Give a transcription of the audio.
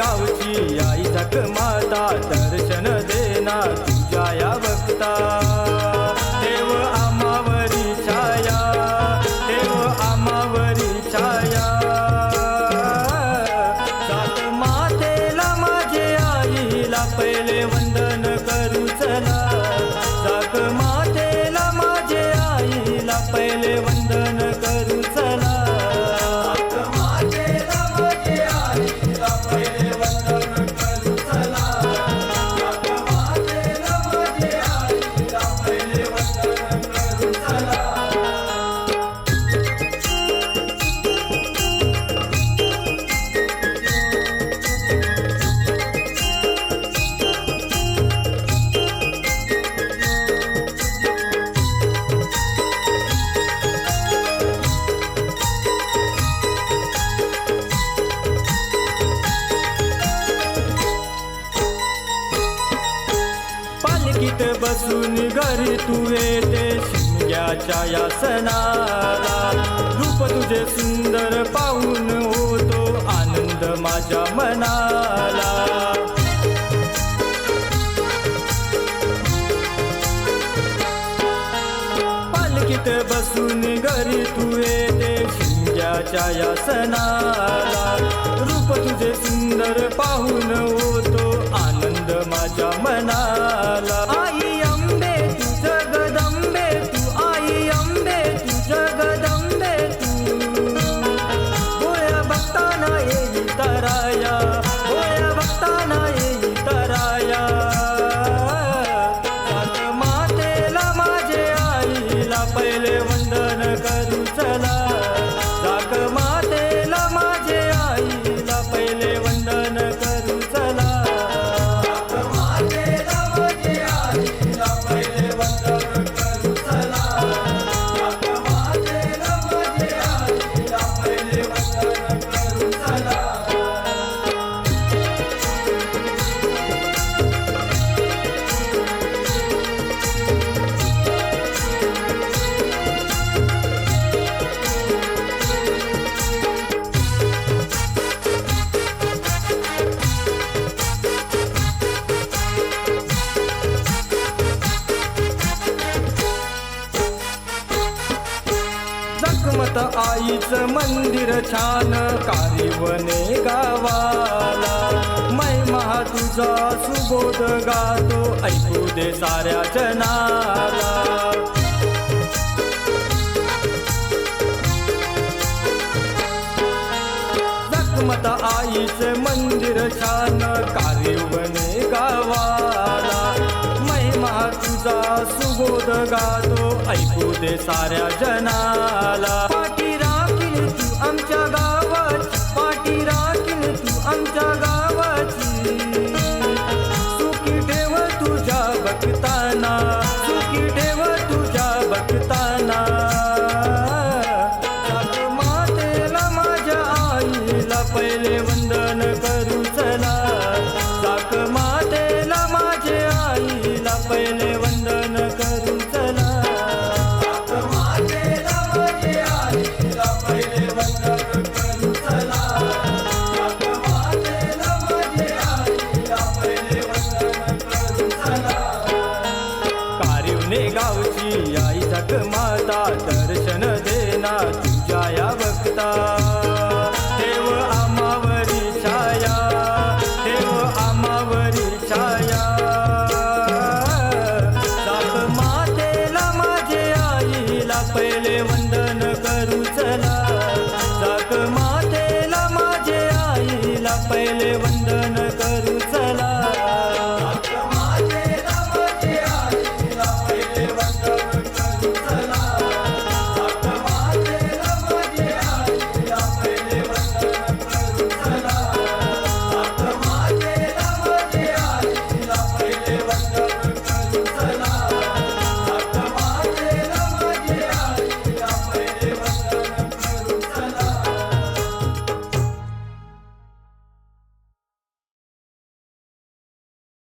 आई सक माता दर्शन देना तुझ्या या बघता देव आमावरी छाया देव आमावरी छाया. जात मातेला माझे आईला पहिले वंदन करू चला. जात मातेला माझे आईला पहिले पालखीत बसून घरी तू येते शिमग्याच्या यासनाला रूप तुझे सुंदर पाहून होतो आनंद माझ्या मनाला. पालखीत बसून घरी तू येते शिमग्याच्या यासनाला रूप तुझे सुंदर पाहून होतो माझ्या मनाला. आई अंबे तू जगदंबे तू आई अंबे तू जगदंबे तू. डोळ्या बघताना येई तराया डोळ्या बघताना येई तराया. जात मातेला माझे आईला पहिले आईचं मंदिर छान कारिवने गावाला. महिमा तुझा सुबोध गातो ऐकू दे साऱ्या जनाला. जगमत आईचे मंदिर छान कारिवने गावाला. महिमा तुझा सुबोध गातो ऐकू दे साऱ्या जनाला. तुझ्या पहिले वंदन करू चला